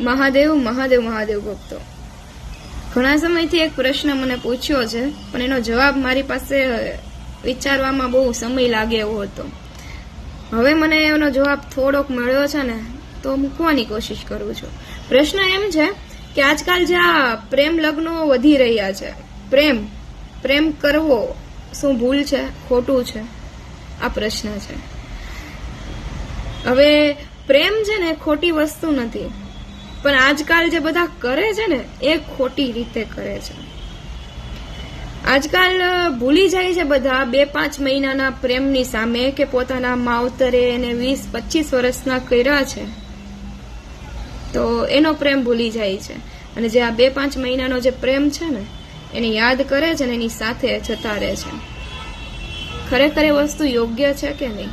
મહાદેવ મહાદેવ મહાદેવ ભક્તો. ઘણા સમયથી એક પ્રશ્ન મને પૂછ્યો છે, પણ એનો જવાબ મારી પાસે વિચારવામાં બહુ સમય લાગે એવો હતો. હવે મને એનો જવાબ થોડોક મળ્યો છે ને, તો મૂકવાની કોશિશ કરું છું. પ્રશ્ન એમ છે કે આજકાલ જે આ પ્રેમ લગ્નો વધી રહ્યા છે, પ્રેમ પ્રેમ કરવો શું ભૂલ છે, ખોટું છે? આ પ્રશ્ન છે. હવે પ્રેમ છે ને ખોટી વસ્તુ નથી. પણ આજકાલ જે બધા કરે છે ને, એ ખોટી રીતે કરે છે. આજકાલ ભૂલી જાય છે બધા બે પાંચ મહિનાના પ્રેમની સામે કે પોતાના માવતરે એને વીસ, પચીસ વર્ષના કર્યા છે. તો એનો પ્રેમ ભૂલી જાય છે. અને જે આ બે પાંચ મહિનાનો જે પ્રેમ છે ને, એને યાદ કરે છે ને, એની સાથે જતા રહે છે. ખરેખર એ વસ્તુ યોગ્ય છે કે નહીં?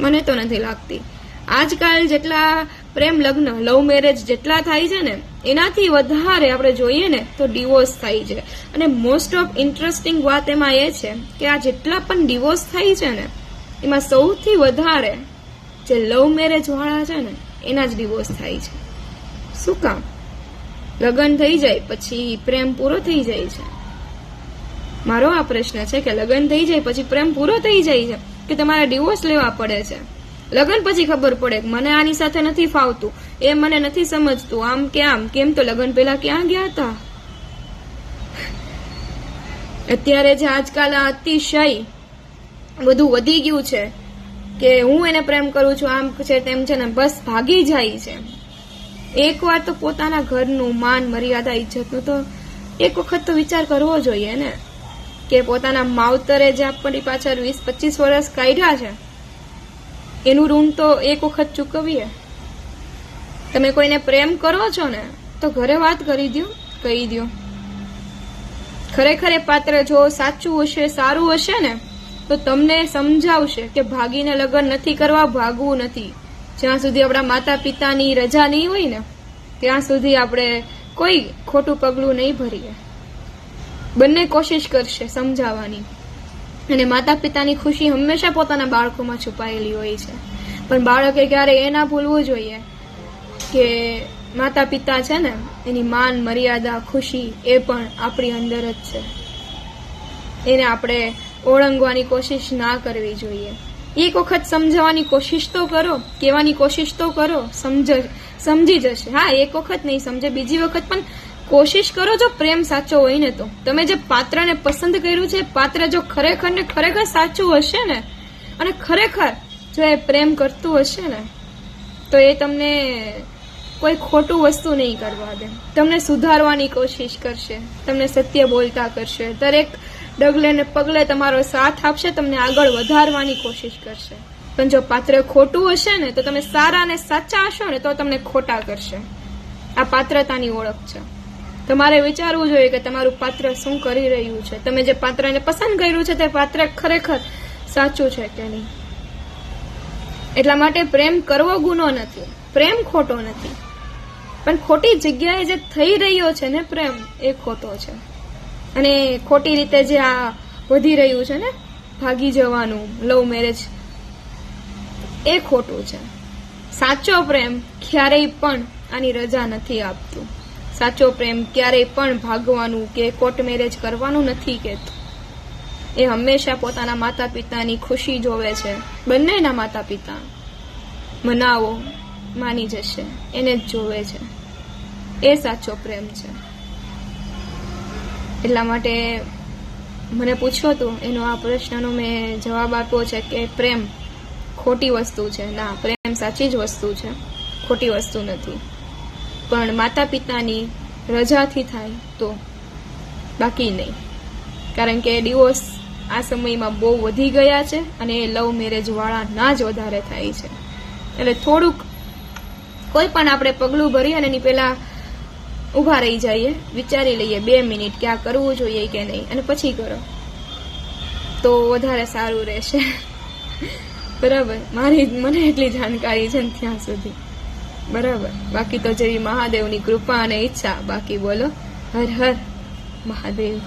મને તો નથી લાગતી. આજકાલ જેટલા પ્રેમ લગ્ન લવ મેરેજ જેટલા થાય છે ને, એનાથી વધારે આપણે જોઈએ ને તો ડિવોર્સ થાય છે. અને મોસ્ટ ઓફ ઇન્ટરેસ્ટિંગ વાત એમાં એ છે કે આ જેટલા પણ ડિવોર્સ થાય છે ને, એમાં સૌથી વધારે જે લવ મેરેજ વાળા છે ને, એના જ ડિવોર્સ થાય છે. શું કામ? લગ્ન થઈ જાય, પછી પ્રેમ પૂરો થઈ જાય છે. મારો આ પ્રશ્ન છે કે લગ્ન થઈ જાય, પછી પ્રેમ પૂરો થઈ જાય છે, કે તમારે ડિવોર્સ લેવા પડે છે? લગ્ન પછી ખબર પડે મને આની સાથે નથી ફાવતું. એ મને નથી સમજતું. આમ કે આમ. કેમ તો લગ્ન પહેલા ક્યાં ગયા હતા? અત્યારે જે આજકાલ આ અતિશય બધું વધી ગયું છે કે હું એને પ્રેમ કરું છું, આમ છે તેમ છે ને બસ ભાગી જાય છે. એકવાર તો પોતાના ઘરનું માન, મર્યાદા, ઇજ્જતનું તો એક વખત તો વિચાર કરવો જોઈએ ને કે પોતાના માવતરે જે આપણી પાછળ વીસ પચીસ વર્ષ કાઢ્યા છે એનું ઋણ તો એક વખત ચૂકવીએ. તમે કોઈને પ્રેમ કરો છો ને, તો ઘરે વાત કરી દો કહી દો ખરેખર એ પાત્ર જો સાચું હશે, સારું હશે ને, તો તમને સમજાવશે કે ભાગીને લગ્ન નથી કરવા, ભાગવું નથી. જ્યાં સુધી આપણા માતા પિતાની રજા નહીં હોય ને, ત્યાં સુધી આપણે કોઈ ખોટું પગલું નહીં ભરીએ. બંને કોશિશ કરશે સમજાવવાની. અને માતા પિતાની ખુશી હંમેશા પોતાના બાળકોમાં છુપાયેલી હોય છે. પણ બાળકે ક્યારે એ ના ભૂલવું જોઈએ કે માતા પિતા છે ને, એની માન, મર્યાદા, ખુશી એ પણ આપણી અંદર જ છે. એને આપણે ઓળંગવાની કોશિશ ના કરવી જોઈએ. એક વખત સમજાવવાની કોશિશ તો કરો, કહેવાની કોશિશ તો કરો, સમજ, સમજી જશે. હા, એક વખત નહીં સમજે, બીજી વખત પણ કોશિશ કરો જો પ્રેમ સાચો હોય ને તો. તમે જે પાત્રને પસંદ કર્યું છે, પાત્ર જો ખરેખર ને ખરેખર સાચું હશે ને, અને ખરેખર જો એ પ્રેમ કરતું હશે ને, તો એ તમને કોઈ ખોટું વસ્તુ નહીં કરવા દે. તમને સુધારવાની કોશિશ કરશે. તમને સત્ય બોલતા કરશે. દરેક ડગલે ને પગલે તમારો સાથ આપશે, તમને આગળ વધારવાની કોશિશ કરશે. પણ જો પાત્ર ખોટું હશે ને, તો તમે સારા અને સાચા હશો ને, તો તમને ખોટા કરશે. આ પાત્રતાની ઓળખ છે. તમારે વિચારવું જોઈએ કે તમારું પાત્ર શું કરી રહ્યું છે? તમે જે પાત્રને પસંદ કર્યું છે તે પાત્ર ખરેખર સાચું છે કે નહીં? એટલા માટે પ્રેમ કરવો ગુનો નથી, પ્રેમ ખોટો નથી. પણ ખોટી જગ્યાએ જે થઈ રહ્યો છે ને પ્રેમ એ ખોટો છે. અને ખોટી રીતે જે આ વધી રહ્યું છે ને, ભાગી જવાનું, લવ મેરેજ, એ ખોટું છે. સાચો પ્રેમ ક્યારેય પણ આની રજા નથી આપતું. સાચો પ્રેમ ક્યારેય પણ ભાગવાનું કે કોર્ટ મેરેજ કરવાનું નથી કહેતો. એ હંમેશા પોતાના માતા પિતાની ખુશી જોવે છે. બંનેના માતા પિતા મનાવો, માની જશે, એને જ જોવે છે. એ સાચો પ્રેમ છે. એટલા માટે મને પૂછ્યો હતો, એનો આ પ્રશ્નનો મેં જવાબ આપ્યો છે કે પ્રેમ ખોટી વસ્તુ છે. ના, પ્રેમ સાચી જ વસ્તુ છે. ખોટી વસ્તુ નથી. પણ માતા પિતાની રજાથી થાય તો બાકી નહીં. કારણ કે ડિવોર્સ આ સમયમાં બહુ વધી ગયા છે અને એ લવ મેરેજ વાળા ના જ વધારે થાય છે. એટલે થોડુંક કોઈ પણ આપણે પગલું ભરીએ અને એની પહેલા ઊભા રહી જઈએ, વિચારી લઈએ બે મિનિટ કે આ કરવું જોઈએ કે નહીં અને પછી કરો. તો વધારે સારું રહેશે. બરાબર? મારી મને એટલી જાણકારી છે ને ત્યાં સુધી. બરાબર. બાકી તો જેવી મહાદેવની કૃપા અને ઈચ્છા બાકી બોલો. હર હર મહાદેવ.